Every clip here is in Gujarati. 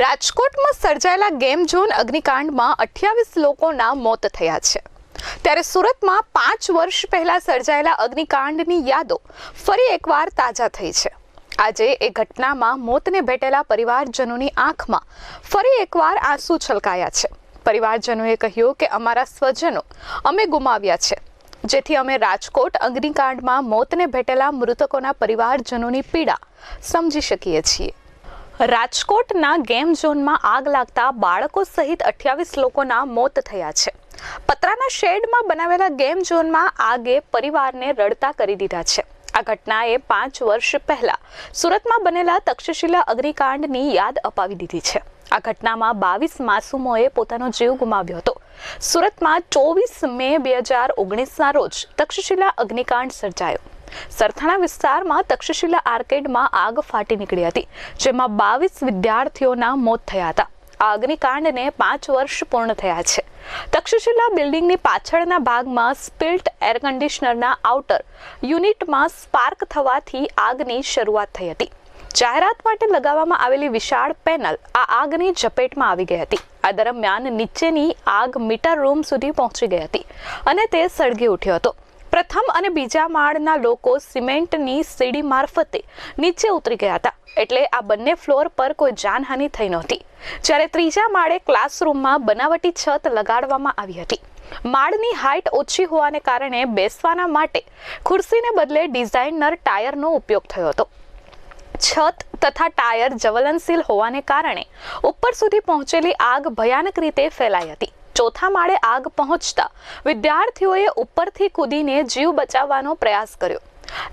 રાજકોટમાં સર્જાયેલા ગેમ ઝોન અગ્નિકાંડમાં અઠ્યાવીસ લોકોના મોત થયા છે. ત્યારે સુરતમાં પાંચ વર્ષ પહેલા સર્જાયેલા અગ્નિકાંડની યાદો ફરી એકવાર તાજા થઈ છે. આજે એ ઘટનામાં મોતને ભેટેલા પરિવારજનોની આંખમાં ફરી એકવાર આંસુ છલકાયા છે. પરિવારજનોએ કહ્યું કે અમારા સ્વજનો અમે ગુમાવ્યા છે. જેથી અમે રાજકોટ અગ્નિકાંડમાં મોતને ભેટેલા મૃતકોના પરિવારજનોની પીડા સમજી શકીએ છીએ. રાજકોટના ગેમ ઝોનમાં આગ લાગતા બાળકો સહિત અઠ્યાવીસ લોકોના મોત થયા છે. પતરાના શેડમાં બનાવેલા ગેમ ઝોનમાં આગે પરિવારને રડતા કરી દીધા છે. આ ઘટનાએ પાંચ વર્ષ પહેલા સુરતમાં બનેલા તક્ષશિલા અગ્નિકાંડની યાદ અપાવી દીધી છે. આ ઘટનામાં બાવીસ માસૂમોએ પોતાનો જીવ ગુમાવ્યો હતો. સુરતમાં ચોવીસ મે બે હજાર ઓગણીસના રોજ તક્ષશિલા અગ્નિકાંડ સર્જાયો. સરથાણા વિસ્તારમાં તક્ષશિલા આર્કેડમાં આગ ફાટી નીકળી હતી, જેમાં બાવીસ વિદ્યાર્થીઓના મોત થયા હતા. આ અગ્નિકાંડને પાંચ વર્ષ પૂર્ણ થયા છે. તક્ષશિલા બિલ્ડિંગની પાછળના ભાગમાં સ્પિલ્ટ એર કન્ડિશનરના આઉટર યુનિટમાં સ્પાર્ક થવાથી આગની શરૂઆત થઈ હતી. જાહેરાત માટે લગાવવામાં આવેલી વિશાળ પેનલ આ આગની ઝપેટમાં આવી ગઈ હતી. આ દરમિયાન નીચેની આગ મીટર રૂમ સુધી પહોંચી ગઈ હતી અને તે સળગી ઉઠ્યો હતો. પ્રથમ અને બીજા માળના લોકો સિમેન્ટની સીડી મારફતે નીચે ઉતરી ગયા હતા. એટલે આ બંને ફ્લોર પર કોઈ જાનહાનિ થઈ નહોતી. જ્યારે ત્રીજા માળે ક્લાસરૂમમાં બનાવટી છત લગાડવામાં આવી હતી. માળની હાઇટ ઓછી હોવાને કારણે બેસવાના માટે ખુરશીને બદલે ડિઝાઇનર ટાયરનો ઉપયોગ થયો હતો. છત તથા ટાયર જ્વલનશીલ હોવાને કારણે ઉપર સુધી પહોંચેલી આગ ભયાનક રીતે ફેલાઈ હતી. ચોથા માળે આગ પહોંચતા વિદ્યાર્થીઓએ ઉપરથી કૂદીને જીવ બચાવવાનો પ્રયાસ કર્યો.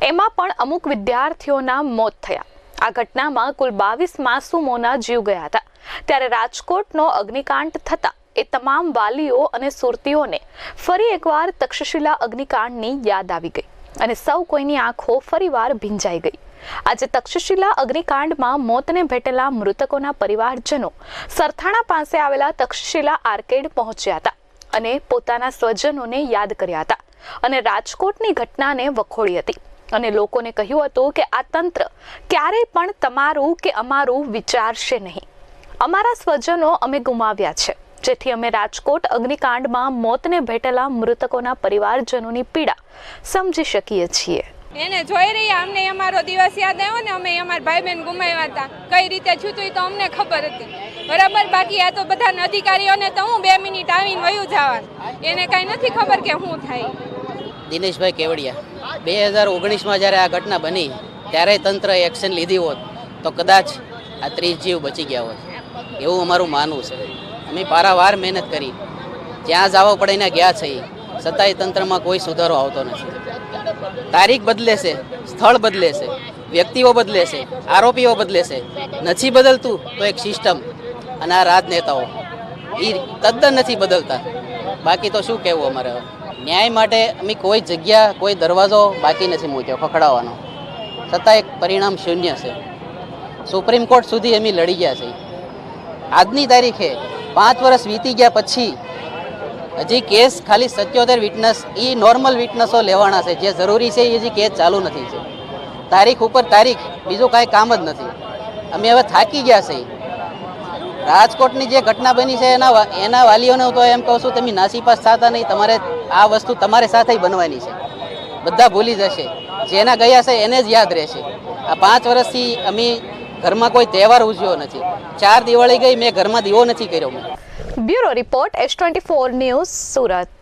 એમાં પણ અમુક વિદ્યાર્થીઓના મોત થયા. આ ઘટનામાં કુલ બાવીસ માસૂમોના જીવ ગયા હતા. ત્યારે રાજકોટનો અગ્નિકાંડ થતા એ તમામ વાલીઓ અને સુરતીઓને ફરી એકવાર તક્ષશિલા અગ્નિકાંડની યાદ આવી ગઈ. અને સૌ કોઈની આંખો ફરીવાર ભીંજાઈ ગઈ. આજે તક્ષશિલા અગ્નિકાંડમાં મોતને ભેટેલા મૃતકોના પરિવારજનો સરથાણા પાસે આવેલા તક્ષશિલા આર્કેડ પહોંચ્યા હતા અને પોતાના સ્વજનોને યાદ કર્યા હતા અને રાજકોટની ઘટનાને વખોડી હતી. અને લોકોને કહ્યું હતું કે આ તંત્ર ક્યારેય પણ તમારું કે અમારું વિચારશે નહીં. અમારા સ્વજનો અમે ગુમાવ્યા છે. જેથી અમે રાજકોટ અગ્નિકાંડમાં મોતને ભેટેલા મૃતકોના પરિવારજનોની પીડા સમજી શકીએ છીએ. એને જોઈ રહી અમને અમારો દિવસ યાદ આવ્યો ને અમે અમારા ભાઈ બહેન ગુમાવ્યા હતા. કઈ રીતે છૂટ્યું તો અમને ખબર હતી. બરાબર બાકી આ તો બધા અધિકારીઓને તો હું બે મિનિટ આવીને વયું જવાનું. એને કાંઈ નથી ખબર કે શું થાય. દિનેશભાઈ કેવડિયા બે હજાર ઓગણીસમાં જ્યારે આ ઘટના બની ત્યારે તંત્રએ એક્શન લીધી હોત તો કદાચ આ ત્રીસ જીવ બચી ગયા હોત. એવું અમારું માનવું છે. અમે પારાવાર મહેનત કરી. જ્યાં આવો પડે ને ગયા છે છતાંય તંત્રમાં કોઈ સુધારો આવતો નથી. તારીખ બદલે છે સ્થળ બદલે છે વ્યક્તિઓ બદલે છે આરોપીઓ બદલે છે નથી બદલતું તો એક સિસ્ટમ અને આ રાજનેતાઓ. એ તદ્દન નથી બદલતા. બાકી તો શું કહેવું અમારે ન્યાય માટે અમે કોઈ જગ્યા, કોઈ દરવાજો બાકી નથી મૂક્યો, ખખડાવવાનો. છતાં એક પરિણામ શૂન્ય છે. સુપ્રીમ કોર્ટ સુધી અમે લડી ગયા છે આજની તારીખે પાંચ વર્ષ વીતી ગયા પછી હજી કેસ ખાલી સત્યોતેર વિટનસ એ નોર્મલ વિટનસો લેવાના છે. જે જરૂરી છે એ હજી કેસ ચાલુ નથી છે તારીખ ઉપર તારીખ, બીજું કાંઈ કામ જ નથી. અમે હવે થાકી ગયા છે. રાજકોટની જે ઘટના બની છે એના એના વાલીઓને હું તો એમ કહું છું, તમે નાસીપાસ થતા નહીં. તમારે આ વસ્તુ તમારે સાથે બનવાની છે. બધા ભૂલી જશે. જેના ગયા છે એને જ યાદ રહેશે. આ પાંચ વર્ષથી અમે ઘરમાં કોઈ તહેવાર ઉજવ્યો નથી. ચાર દિવાળી ગઈ, મેં ઘરમાં દીવો નથી કર્યો. Bureau report, S twenty four news Surat.